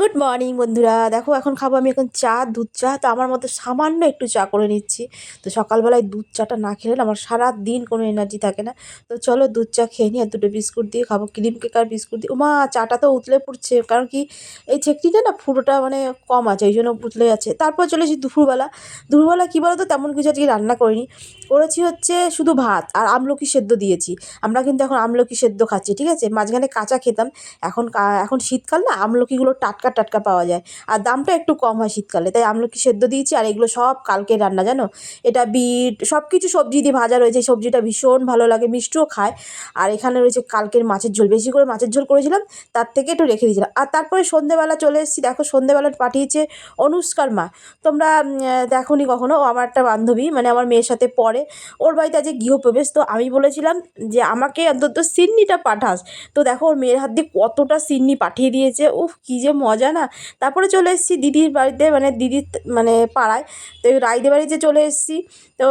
Good morning বন্ধুরা। দেখো, এখন খাব আমি এখন চা, দুধ চা। তো আমার মতো সামান্য একটু চা করে নিচ্ছি। তো সকালবেলায় দুধ চাটা না খেলে আমার সারা দিন কোনো এনার্জি থাকে না। তো চলো দুধ চা খেয়ে নিই আর দুটো বিস্কুট দিয়ে খাব। ক্রিম কেক আর বিস্কুট দিয়ে। ওমা চাটা তো উতলে পড়ছে। কারণ কি, এই চেকটিতে না ফুটোটা মানে কম আছে, এই জন্য উতলে যাচ্ছে। তারপর চলে চলেছি দুপুরবেলা। দুপুরবেলা কী বলো তো তেমন কিছু আজকে রান্না করিনি। করেছি হচ্ছে শুধু ভাত আর আমলকি সেদ্ধ দিয়েছি। আমরা কিন্তু এখন আমলকি সেদ্ধ খাচ্ছি, ঠিক আছে? মাঝখানে কাঁচা খেতাম। এখন এখন শীতকাল না, আমলকিগুলো টাটকা টাটকা পাওয়া যায়। আর দামটা একটু কম হয় শীতকালে, তাই আমলকি সেদ্ধ দিয়েছি আর এগুলো সব কালকে রান্না, জানো? এটা বিট সব কিছু সবজি দিয়ে ভাজা রয়েছে সবজিটা ভীষণ ভালো লাগে, মিষ্টিও খায়। আর এখানে রয়েছে কালকের মাছের ঝোল, বেশি করে মাছের ঝোল করেছিলাম, তার থেকে একটু রেখে দিয়েছিলাম। আর তারপরে সন্ধেবেলা চলে এসেছি, দেখো সন্ধেবেলা পাঠিয়েছে অনুষ্কার মা। তোমরা দেখো নি কখনো? ও আমার একটা বান্ধবী মানে আমার মেয়ের সাথে পড়ে। ওর বাড়িতে আজকে গৃহপ্রবেশ, তো আমি বলেছিলাম যে আমাকে অন্তত সিন্নিটা পাঠাস। তো দেখো ওর মেয়ের হাত দিয়ে কতটা সিন্নি পাঠিয়ে দিয়েছে, উফ, কী যে মজা না? তারপরে চলে এসেছি দিদির বাড়িতে মানে দিদির মানে পাড়ায়। তো রায়দের বাড়িতে চলে এসেছি। তো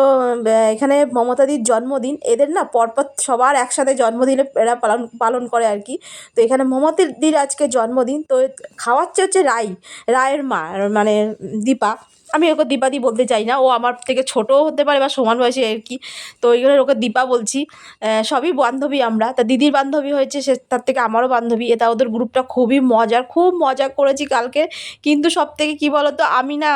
এখানে মমতাদির জন্মদিন। এদের না পরপর সবার একসাথে জন্মদিনে এরা পালন পালন করে আর কি। তো এখানে মমতাদির আজকে জন্মদিন। তো খাওয়াচ্ছে হচ্ছে রাই রায়ের মা মানে দীপা। আমি ওকে দীপাদি বলতে চাই না, ও আমার থেকে ছোটও হতে পারে বা সমান বয়সী আর কি। তো ওই জন্য ওকে দীপা বলছি। সবই বান্ধবী আমরা। তা দিদির বান্ধবী হয়েছে, সে তার থেকে আমারও বান্ধবী। এটা ওদের গ্রুপটা খুবই মজার, খুব মজা করেছি কালকে। কিন্তু সব থেকে কী বলো তো আমি না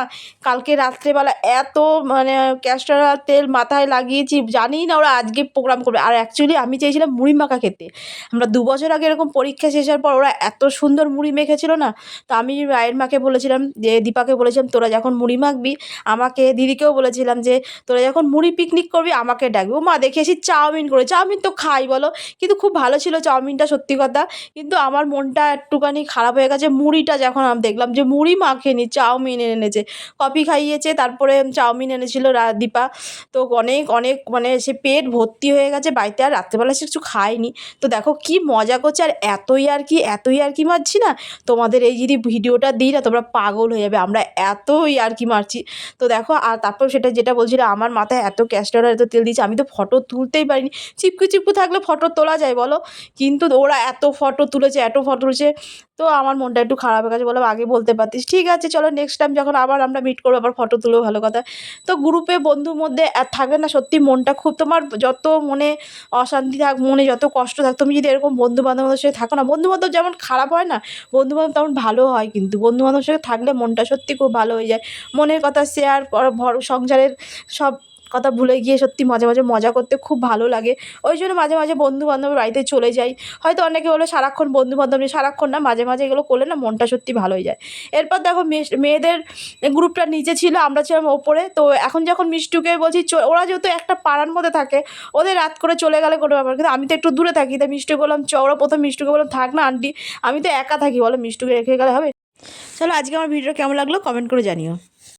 কালকে রাত্রেবেলা এত মানে ক্যাস্টার তেল মাথায় লাগিয়েছি জানি না ওরা আজকে প্রোগ্রাম করবে। আর অ্যাকচুয়ালি আমি চেয়েছিলাম মুড়ি মাখা খেতে। আমরা দু বছর আগে এরকম পরীক্ষা শেষ হওয়ার পর ওরা এত সুন্দর মুড়ি মেখেছিল না। তো আমি রায়ের মাকে বলেছিলাম, যে দীপাকে বলেছিলাম, তোরা যখন মুড়ি মাখবি? আমাকে দিদিকেও বলেছিলাম যে, তোরা যখন মুড়ি পিকনিক করবি, আমাকে ডাকবি। ও মা, দেখে দেখেছি চাউমিন করে চাউমিন তো খাই, বলো। কিন্তু খুব ভালো ছিল চাউমিনটা, সত্যি কথা। কিন্তু আমার মনটা একটুখানি খারাপ হয়ে গেছে। মুড়িটা যখন আমি দেখলাম যে, মুড়ি মাখেনি, চাউমিন এনেছে, কফি খাইয়েছে, তারপরে চাউমিন এনেছিল দীপা। তো অনেক অনেক মানে সে পেট ভর্তি হয়ে গেছে, বাড়িতে আর রাত্রেবেলা সে কিছু খায়নি। তো দেখো কি মজা করছে, আর এতই আর কি, এতই আর কি মারছি না? তোমাদের এই যদি ভিডিওটা দিই না, তোমরা পাগল হয়ে যাবে। আমরা এতই আর কি মারছি। তো দেখো, আর তারপর সেটা যেটা বলছিল, আমার মাথায় এত ক্যাস্টার এত তেল দিয়েছে, আমি তো ফটো তুলতেই পারিনি। চিপকু চিপকু থাকলে ফটো তোলা যায় বলো? কিন্তু ওরা এত ফটো তুলেছে, এত ফটো তুলেছে, তো আমার মনটা একটু খারাপ হয়ে গেছে বললাম আগে বলতে পারতিস। ঠিক আছে, চলো নেক্সট টাইম যখন আবার আমরা মিট করব, আবার ফটো তুলবো, ভালো কথা। তো গ্রুপে বন্ধুর মধ্যে থাকে না সত্যি মনটা খুব, তোমার যত মনে অশান্তি থাক, মনে যত কষ্ট থাক, তুমি যদি এরকম বন্ধু বান্ধবের সাথে থাকো না বন্ধু বান্ধব যেমন খারাপ হয় না বন্ধু বান্ধব তেমন ভালো হয় কিন্তু বন্ধু বান্ধবের সাথে থাকলে মনটা সত্যি খুব ভালো হয়ে যায়। মনের কথা শেয়ার ভর সংসারের সব কথা ভুলে গিয়ে সত্যি মাঝে মাঝে মজা করতে খুব ভালো লাগে। ওই জন্য মাঝে মাঝে বন্ধু বান্ধবের বাড়িতে চলে যাই। হয়তো অনেকে বলে সারাক্ষণ বন্ধু বান্ধব নিয়ে সারাক্ষণ না, মাঝে মাঝে এগুলো করলে না মনটা সত্যি ভালো হয়ে যায়। এরপর দেখো মেয়ে- মেয়েদের গ্রুপটা নিচে ছিল, আমরা ছিলাম ওপরে। তো এখন যখন মিষ্টুকে বলছি ওরা যেহেতু একটা পাড়ার মধ্যে থাকে, ওদের রাত করে চলে গেলে কোনো ব্যাপার। কিন্তু আমি তো একটু দূরে থাকি। তাই মিষ্টুকে বললাম, চ, ওরা প্রথম মিষ্টুকে বললাম, থাক না আন্টি, আমি তো একা থাকি, বলো মিষ্টুকে রেখে গেলে হবে? চলো আজকে আমার ভিডিওটা কেমন লাগল কমেন্ট করে জানিও।